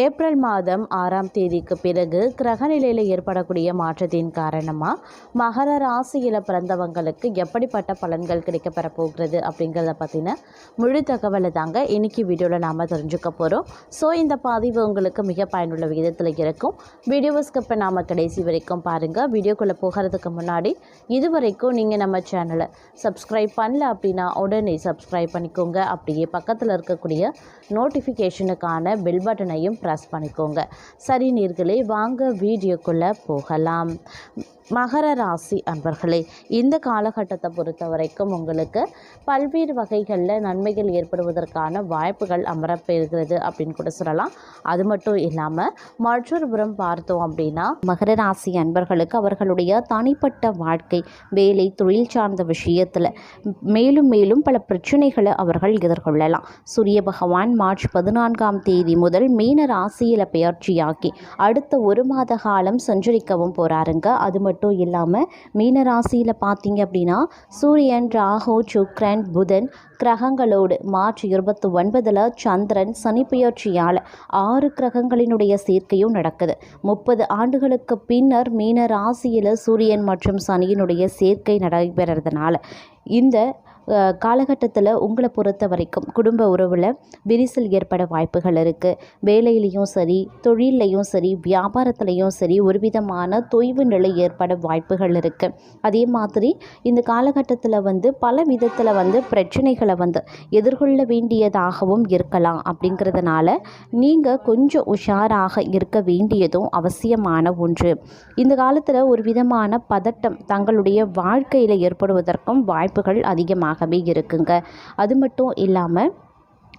April மாதம் ஆறாம் தேதிக்கு பிறகு கிரகநிலையில் ஏற்படக்கூடிய மாற்றத்தின் காரணமாக மகர ராசியில் பிறந்தவங்களுக்கு எப்படிப்பட்ட பலன்கள் கிடைக்கப்பெற போகிறது அப்படிங்கிறத பற்றின முழு தகவலை தாங்க இன்னைக்கு வீடியோவில் நாம் தெரிஞ்சுக்க போகிறோம் ஸோ இந்த பதிவு உங்களுக்கு மிக பயனுள்ள விகிதத்தில் இருக்கும். வீடியோவை ஸ்கிப்பை நாம் கடைசி வரைக்கும் பாருங்கள் வீடியோக்குள்ளே போகிறதுக்கு முன்னாடி இது வரைக்கும் நீங்கள் நம்ம சேனலை சப்ஸ்கிரைப் பண்ணல அப்படின்னா உடனே சப்ஸ்கிரைப் பண்ணிக்கோங்க. அப்படியே பக்கத்தில் இருக்கக்கூடிய நோட்டிஃபிகேஷனுக்கான பெல் பட்டனையும் பட்டனையும் ப்ரெஸ் பண்ணிக்கோங்க. சரி நீர்களே வாங்க வீடியோக்குள்ளே போகலாம். மகர ராசி அன்பர்களே இந்த காலகட்டத்தை பொறுத்த வரைக்கும் உங்களுக்கு பல்வேறு வகைகளில் நன்மைகள் ஏற்படுவதற்கான வாய்ப்புகள் அமரப்பெறுகிறது அப்படின்னு கூட சொல்லலாம். அது மட்டும் இல்லாமல் மற்றொரு புறம் பார்த்தோம் அப்படின்னா மகர ராசி அன்பர்களுக்கு அவர்களுடைய தனிப்பட்ட வாழ்க்கை வேலை தொழில் சார்ந்த விஷயத்தில் மேலும் மேலும் பல பிரச்சனைகளை அவர்கள் எதிர்கொள்ளலாம். சூரிய பகவான் மார்ச் பதினான்காம் தேதி முதல் மீன ராசியில் பெயர்ச்சியாக்கி அடுத்த ஒரு மாத காலம் சஞ்சரிக்கவும் போகிறாருங்க அது மட்டும் இல்லாமல் மீன ராசியில் பார்த்தீங்க அப்படின்னா சூரியன் ராகு சுக்ரன் புதன் கிரகங்களோடு மார்ச் இருபத்தி ஒன்பதில் சந்திரன் சனி பெயர்ச்சியால் ஆறு கிரகங்களினுடைய சேர்க்கையும் நடக்குது. முப்பது ஆண்டுகளுக்கு பின்னர் மீன ராசியில் சூரியன் மற்றும் சனியினுடைய சேர்க்கை நடைபெறதுனால இந்த காலகட்டத்தில் உங்களை பொறுத்த வரைக்கும் குடும்ப உறவில் விரிசல் ஏற்பட வாய்ப்புகள் இருக்குது வேலையிலையும் சரி தொழிலையும் சரி வியாபாரத்துலேயும் சரி ஒரு விதமான தொய்வு நிலை ஏற்பட வாய்ப்புகள் இருக்குது அதே மாதிரி இந்த காலகட்டத்தில் வந்து பல விதத்தில் வந்து பிரச்சனைகளை வந்து எதிர்கொள்ள வேண்டியதாகவும் இருக்கலாம். அப்படிங்கிறதுனால நீங்கள் கொஞ்சம் உஷாராக இருக்க வேண்டியதும் அவசியமான ஒன்று. இந்த காலத்தில் ஒரு விதமான பதட்டம் தங்களுடைய வாழ்க்கையில் ஏற்படுவதற்கும் வாய்ப்புகள் அதிகமாக அதிகமாகவே இருக்குங்க. அது மட்டும் இல்லாமல்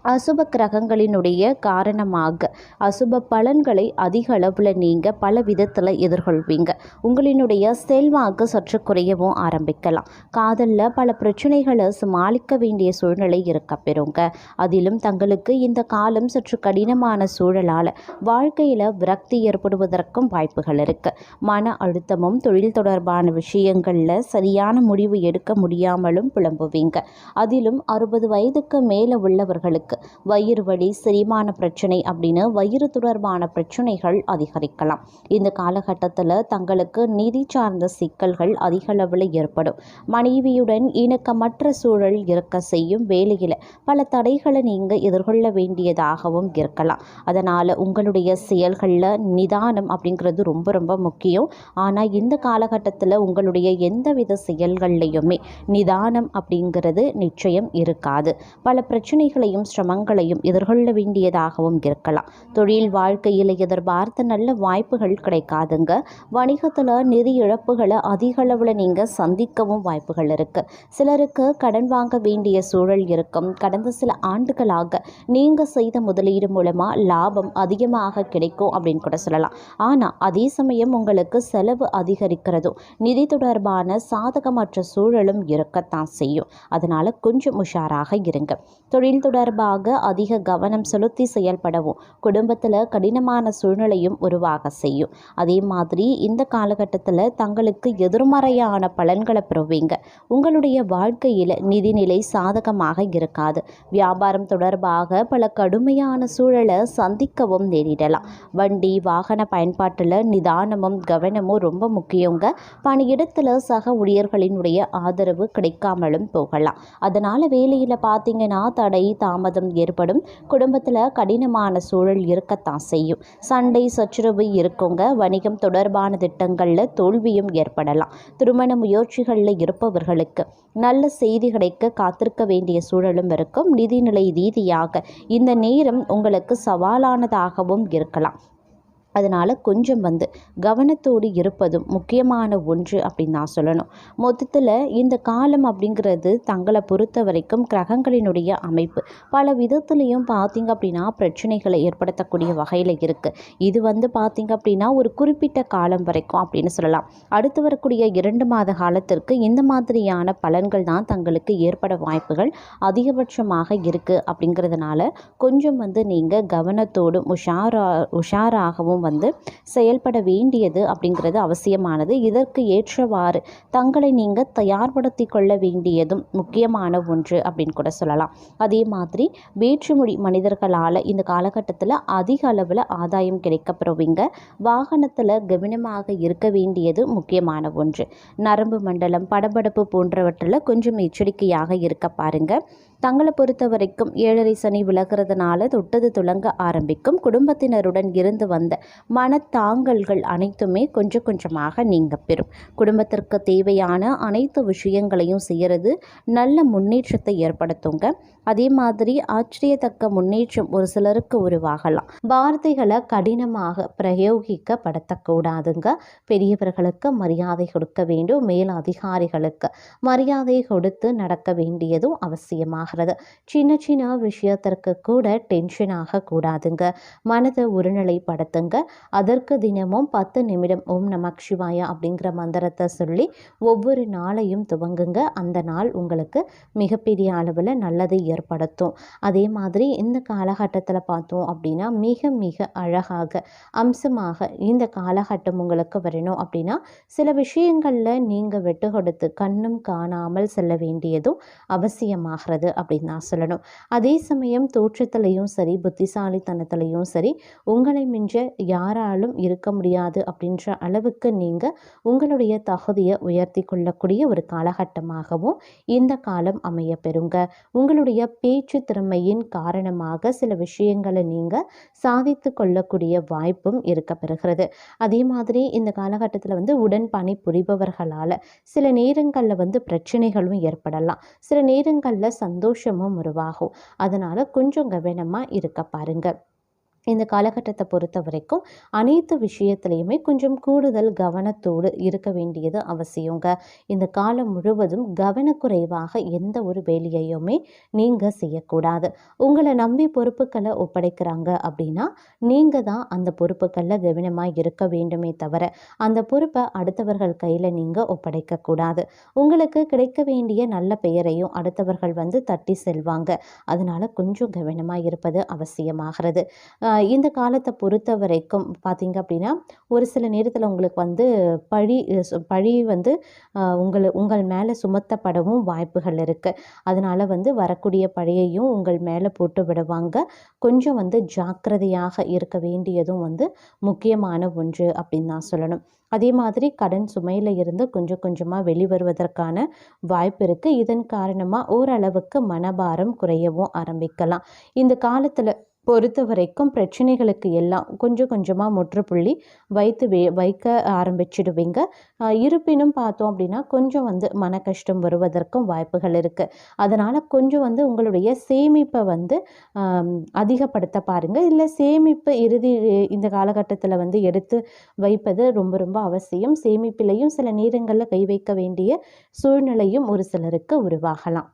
அசுப கிரகங்களினுடைய காரணமாக அசுப பலன்களை அதிக அளவில் நீங்கள் பல விதத்தில் எதிர்கொள்வீங்க. உங்களினுடைய செல்வாக்கு சற்று குறையவும் ஆரம்பிக்கலாம். காதலில் பல பிரச்சனைகளை சமாளிக்க வேண்டிய சூழ்நிலை இருக்க பெறுங்க. அதிலும் தங்களுக்கு இந்த காலம் சற்று கடினமான சூழலால் வாழ்க்கையில் விரக்தி ஏற்படுவதற்கும் வாய்ப்புகள் இருக்குது மன அழுத்தமும் தொழில் தொடர்பான விஷயங்களில் சரியான முடிவு எடுக்க முடியாமலும் புலம்புவீங்க. அதிலும் அறுபது வயதுக்கு மேலே உள்ளவர்களுக்கு வயிறு வலி செரிமான பிரச்சனை அப்படின்னு வயிறு தொடர்பான பிரச்சனைகள் அதிகரிக்கலாம். இந்த காலகட்டத்தில் தங்களுக்கு நிதி சார்ந்த சிக்கல்கள் அதிக அளவில் ஏற்படும். மனைவியுடன் இணக்கமற்ற சூழல் இருக்க செய்யும் வேலையில் பல தடைகளை நீங்கள் எதிர்கொள்ள வேண்டியதாகவும் இருக்கலாம். அதனால் உங்களுடைய செயல்களில் நிதானம் அப்படிங்கிறது ரொம்ப ரொம்ப முக்கியம். ஆனால் இந்த காலகட்டத்தில் உங்களுடைய எந்தவித செயல்கள்லையுமே நிதானம் அப்படிங்கிறது நிச்சயம் இருக்காது. பல பிரச்சனைகளையும் சிரமங்களையும் எதிர்கொள்ள வேண்டியதாகவும் இருக்கலாம். தொழில் வாழ்க்கையில் எதிர்பார்த்த நல்ல வாய்ப்புகள் கிடைக்காதுங்க. வணிகத்தில் நிதி இழப்புகளை அதிக அளவில் நீங்கள் சந்திக்கவும் வாய்ப்புகள் இருக்குது சிலருக்கு கடன் வாங்க வேண்டிய சூழல் இருக்கும். கடந்த சில ஆண்டுகளாக நீங்கள் செய்த முதலீடு மூலமாக லாபம் அதிகமாக கிடைக்கும் அப்படின்னு கூட சொல்லலாம். ஆனால் அதே சமயம் உங்களுக்கு செலவு அதிகரிக்கிறதும் நிதி தொடர்பான சாதகமற்ற சூழலும் இருக்கத்தான் செய்யும். அதனால் கொஞ்சம் உஷாராக இருங்க. தொழில் தொடர்பாக அதிக கவனம் செலுத்தி செயல்படவும் குடும்பத்தில் கடினமான சூழ்நிலையும் உருவாக செய்யும். அதே மாதிரி இந்த காலகட்டத்தில் தங்களுக்கு எதிர்மறையான பலன்களை பெறுவீங்க. உங்களுடைய வாழ்க்கையில் நிதிநிலை சாதகமாக இருக்காது. வியாபாரம் தொடர்பாக பல கடுமையான சூழலை சந்திக்கவும் நேரிடலாம். வண்டி வாகன பயன்பாட்டில் நிதானமும் கவனமும் ரொம்ப முக்கியங்க. பணியிடத்தில் சக ஊழியர்களினுடைய ஆதரவு கிடைக்காமலும் போகலாம். அதனால் வேலையில் பார்த்தீங்கன்னா தடை தாமதம் ஏற்படும். குடும்பத்தில் கடினமான சூழல் இருக்கத்தான் செய்யும். சண்டை சச்சுரவு இருக்குங்க. வணிகம் தொடர்பான திட்டங்களில் தோல்வியும் ஏற்படலாம். திருமண முயற்சிகளில் இருப்பவர்களுக்கு நல்ல செய்தி கிடைக்க காத்திருக்க வேண்டிய சூழலும் இருக்கும். நிதிநிலை ரீதியாக இந்த நேரம் உங்களுக்கு சவாலானதாகவும் இருக்கலாம். அதனால் கொஞ்சம் வந்து கவனத்தோடு இருப்பதும் முக்கியமான ஒன்று அப்படின்னு நான் சொல்லணும். மொத்தத்தில் இந்த காலம் அப்படிங்கிறது தங்களை பொறுத்த வரைக்கும் கிரகங்களினுடைய அமைப்பு. பல விதத்துலேயும் பார்த்திங்க அப்படின்னா பிரச்சனைகளை ஏற்படுத்தக்கூடிய வகையில் இருக்குது இது வந்து பார்த்திங்க அப்படின்னா ஒரு குறிப்பிட்ட காலம் வரைக்கும் அப்படின்னு சொல்லலாம். அடுத்து வரக்கூடிய இரண்டு மாத காலத்திற்கு இந்த மாதிரியான பலன்கள் தான் தங்களுக்கு ஏற்பட வாய்ப்புகள் அதிகபட்சமாக இருக்குது அப்படிங்கிறதுனால கொஞ்சம் வந்து நீங்கள் கவனத்தோடும் உஷாரா உஷாராகவும் அடிப்படையிலையும் வந்து செயல்பட வேண்டியது அப்படிங்கிறது அவசியமானது. இதற்கு ஏற்றவாறு தங்களை நீங்கள் தயார்படுத்தி கொள்ள வேண்டியதும் முக்கியமான ஒன்று அப்படின்னு கூட சொல்லலாம். அதே மாதிரி வேற்றுமொழி மனிதர்களால் இந்த காலகட்டத்தில் அதிக அளவில் ஆதாயம் கிடைக்கப்பெறுவீங்க. வாகனத்தில் கவனமாக இருக்க வேண்டியது முக்கியமான ஒன்று. நரம்பு மண்டலம் படபடப்பு போன்றவற்றில் கொஞ்சம் எச்சரிக்கையாக இருக்க பாருங்க. தங்களை பொறுத்த வரைக்கும் ஏழரை சனி விலகிறதுனால தொட்டது துளங்க ஆரம்பிக்கும். குடும்பத்தினருடன் இருந்து வந்த மனத்தாங்கல்கள் அனைத்துமே கொஞ்சம் கொஞ்சமாக நீங்க பெறும். குடும்பத்திற்கு தேவையான அனைத்து விஷயங்களையும் செய்கிறது நல்ல முன்னேற்றத்தை ஏற்படுத்துங்க. அதே மாதிரி ஆச்சரியத்தக்க முன்னேற்றம் ஒரு சிலருக்கு உருவாகலாம். வார்த்தைகளை கடினமாக பிரயோகிக்கப்படுத்தக்கூடாதுங்க. பெரியவர்களுக்கு மரியாதை கொடுக்க வேண்டும் மேல் அதிகாரிகளுக்கு மரியாதை கொடுத்து நடக்க வேண்டியதும் அவசியமாகிறது. சின்ன சின்ன விஷயத்திற்கு கூட டென்ஷன் ஆகக்கூடாதுங்க. மனதை ஒருநிலைப்படுத்துங்க. அதற்கு தினமும் பத்து நிமிடம் ஓம் நமக் சிவாயா அப்படிங்கிற மந்திரத்தை சொல்லி ஒவ்வொரு நாளையும் துவங்குங்க. அந்த நாள் உங்களுக்கு மிகப்பெரிய அளவில் நல்லதை ஏற்படுத்தும். அதே மாதிரி இந்த காலகட்டத்தில் பார்த்தோம் அப்படின்னா மிக மிக அழகாக அம்சமாக இந்த காலகட்டம் உங்களுக்கு வரணும் அப்படின்னா சில விஷயங்களில் நீங்கள் விட்டு கொடுத்து கண்ணும் காணாமல் செல்ல வேண்டியதும் அவசியமாகிறது அப்படின்னு நான் சொல்லணும். அதே சமயம் தோற்றத்திலையும் சரி புத்திசாலித்தனத்திலையும் சரி உங்களை மிஞ்ச யாராலும் இருக்க முடியாது அப்படின்ற அளவுக்கு நீங்கள் உங்களுடைய தகுதியை உயர்த்தி கொள்ளக்கூடிய ஒரு காலகட்டமாகவும் இந்த காலம் அமைய பெறுங்க. உங்களுடைய பேச்சு திறமையின் காரணமாக சில விஷயங்களை நீங்கள் சாதித்து கொள்ளக்கூடிய வாய்ப்பும் இருக்க பெறுகிறது. அதே மாதிரி இந்த காலகட்டத்தில் வந்து உடன் பணி புரிபவர்களால் சில நேரங்களில் வந்து பிரச்சனைகளும் ஏற்படலாம். சில நேரங்களில் சந்தோஷமும் உருவாகும். அதனால் கொஞ்சம் கவனமாக இருக்க பாருங்கள் இந்த காலகட்டத்தை பொறுத்த வரைக்கும் அனைத்து விஷயத்துலையுமே கொஞ்சம் கூடுதல் கவனத்தோடு இருக்க வேண்டியது அவசியங்க. இந்த காலம் முழுவதும் கவனக்குறைவாக எந்த ஒரு வேலையையுமே நீங்கள் செய்யக்கூடாது. உங்களை நம்பி பொறுப்புகளை ஒப்படைக்கிறாங்க அப்படின்னா நீங்கள் தான் அந்த பொறுப்புகளில் கவனமாக இருக்க வேண்டுமே தவிர அந்த பொறுப்பை அடுத்தவர்கள் கையில் நீங்கள் ஒப்படைக்கக்கூடாது. உங்களுக்கு கிடைக்க வேண்டிய நல்ல பெயரையும் அடுத்தவர்கள் வந்து தட்டி செல்வாங்க. அதனால் கொஞ்சம் கவனமாக இருப்பது அவசியமாகிறது. இந்த காலத்தை பொறுத்த வரைக்கும் பார்த்திங்க அப்படின்னா ஒரு சில நேரத்தில் உங்களுக்கு வந்து பழி பழி வந்து உங்கள் உங்கள் மேலே சுமத்தப்படவும் வாய்ப்புகள் இருக்குது அதனால் வந்து வரக்கூடிய பழியையும் உங்கள் மேலே போட்டு விடுவாங்க. கொஞ்சம் வந்து ஜாக்கிரதையாக இருக்க வேண்டியதும் வந்து முக்கியமான ஒன்று அப்படின்னு நான் சொல்லணும். அதே மாதிரி கடன் சுமையில் இருந்து கொஞ்சம் கொஞ்சமாக வெளிவருவதற்கான வாய்ப்பு இருக்குது இதன் காரணமாக ஓரளவுக்கு மனபாரம் குறையவும் ஆரம்பிக்கலாம். இந்த காலத்தில் பொறுத்த வரைக்கும் பிரச்சனைகளுக்கு எல்லாம் கொஞ்சம் கொஞ்சமாக முற்றுப்புள்ளி வைத்து வே வைக்க ஆரம்பிச்சிடுவீங்க. இருப்பினும் பார்த்தோம் அப்படின்னா கொஞ்சம் வந்து மன கஷ்டம் வருவதற்கும் வாய்ப்புகள் இருக்குது அதனால் கொஞ்சம் வந்து உங்களுடைய சேமிப்பை வந்து அதிகப்படுத்த பாருங்கள் இல்லை சேமிப்பு இறுதி இந்த காலகட்டத்தில் வந்து எடுத்து வைப்பது ரொம்ப ரொம்ப அவசியம். சேமிப்பிலையும் சில நேரங்களில் கை வைக்க வேண்டிய சூழ்நிலையும் ஒரு சிலருக்கு உருவாகலாம்.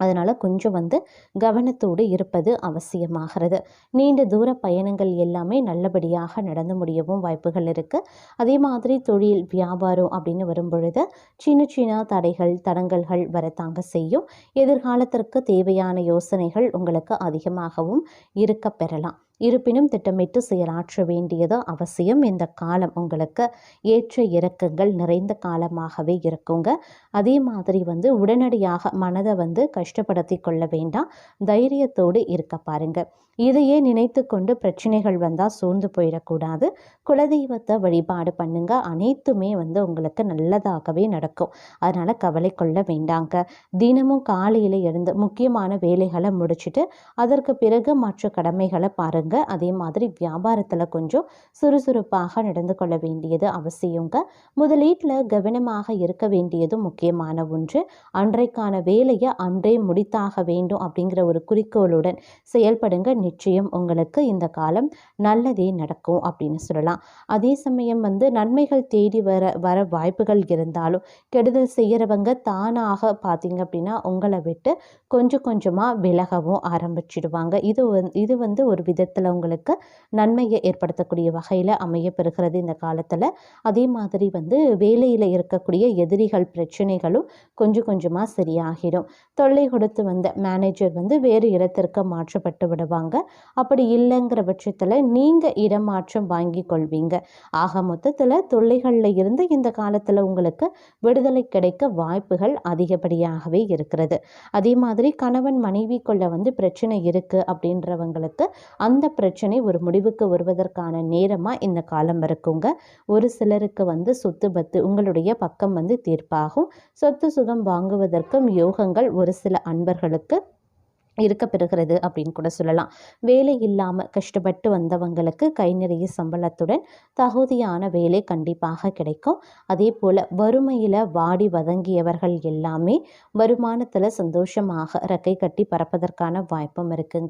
அதனால் கொஞ்சம் வந்து கவனத்தோடு இருப்பது அவசியமாகிறது. நீண்ட தூர பயணங்கள் எல்லாமே நல்லபடியாக நடந்து முடியவும் வாய்ப்புகள் இருக்குது அதே மாதிரி தொழில் வியாபாரம் அப்படின்னு வரும்பொழுது சின்ன சின்ன தடைகள் தடங்கல்கள் வரத்தாங்க செய்யும். எதிர்காலத்திற்கு தேவையான யோசனைகள் உங்களுக்கு அதிகமாகவும் இருக்க பெறலாம். இருப்பினும் திட்டமிட்டு செயலாற்ற வேண்டியது அவசியம். இந்த காலம் உங்களுக்கு ஏற்ற இறக்கங்கள் நிறைந்த காலமாகவே இருக்குங்க. அதே மாதிரி வந்து உடனடியாக மனதை வந்து கஷ்டப்படுத்தி கொள்ள வேண்டாம். தைரியத்தோடு இருக்க பாருங்கள் இதையே நினைத்து கொண்டு பிரச்சனைகள் வந்தால் சோர்ந்து போயிடக்கூடாது. குலதெய்வத்தை வழிபாடு பண்ணுங்க. அனைத்துமே வந்து உங்களுக்கு நல்லதாகவே நடக்கும். அதனால் கவலை கொள்ள வேண்டாங்க. தினமும் காலையில் எழுந்து முக்கியமான வேலைகளை முடிச்சுட்டு அதற்கு பிறகு மற்ற கடமைகளை பாருங்கள் பாருங்க. அதே மாதிரி வியாபாரத்தில் கொஞ்சம் சுறுசுறுப்பாக நடந்து கொள்ள வேண்டியது அவசியங்க. முதலீட்டில் கவனமாக இருக்க வேண்டியது முக்கியமான ஒன்று. அன்றைக்கான வேலையை அன்றே முடித்தாக வேண்டும் அப்படிங்கிற ஒரு குறிக்கோளுடன் செயல்படுங்க. நிச்சயம் உங்களுக்கு இந்த காலம் நல்லதே நடக்கும் அப்படின்னு சொல்லலாம். அதே சமயம் வந்து நன்மைகள் தேடி வர வர வாய்ப்புகள் இருந்தாலும் கெடுதல் செய்கிறவங்க தானாக பார்த்தீங்க அப்படின்னா உங்களை விட்டு கொஞ்சம் கொஞ்சமாக விலகவும் ஆரம்பிச்சிடுவாங்க. இது இது வந்து ஒரு விதத்தில் உங்களுக்கு நன்மையை ஏற்படுத்தக்கூடிய வகையில் அமைய பெறுகிறது இந்த காலத்தில். அதே மாதிரி வந்து வேலையில் இருக்கக்கூடிய எதிரிகள் பிரச்சனைகளும் கொஞ்சம் கொஞ்சமாக சரியாகிடும். தொல்லை கொடுத்து வந்த மேனேஜர் வந்து வேறு இடத்திற்கு மாற்றப்பட்டு விடுவாங்க. அப்படி இல்லைங்கிற பட்சத்தில் நீங்கள் இடமாற்றம் வாங்கி கொள்வீங்க. ஆக மொத்தத்தில் தொல்லைகளில் இருந்து இந்த காலத்தில் உங்களுக்கு விடுதலை கிடைக்க வாய்ப்புகள் அதிகப்படியாகவே இருக்கிறது. அதே மாதிரி கணவன் மனைவிக்குள்ள வந்து பிரச்சனை இருக்குது அப்படின்றவங்களுக்கு அந்த பிரச்சனை ஒரு முடிவுக்கு வருவதற்கான நேரமாக இந்த காலம் இருக்குங்க. ஒரு சிலருக்கு வந்து சொத்து பத்து உங்களுடைய பக்கம் வந்து தீர்ப்பாகும். சொத்து சுகம் வாங்குவதற்கும் யோகங்கள் ஒரு சில அன்பர்களுக்கு இருக்க பெறுகிறது அப்படின்னு கூட சொல்லலாம். வேலை இல்லாமல் கஷ்டப்பட்டு வந்தவங்களுக்கு கை நிறைய சம்பளத்துடன் தகுதியான வேலை கண்டிப்பாக கிடைக்கும். அதே போல் வறுமையில் வாடி வதங்கியவர்கள் எல்லாமே வருமானத்தில் சந்தோஷமாக ரெக்கை கட்டி பறப்பதற்கான வாய்ப்பும் இருக்குங்க.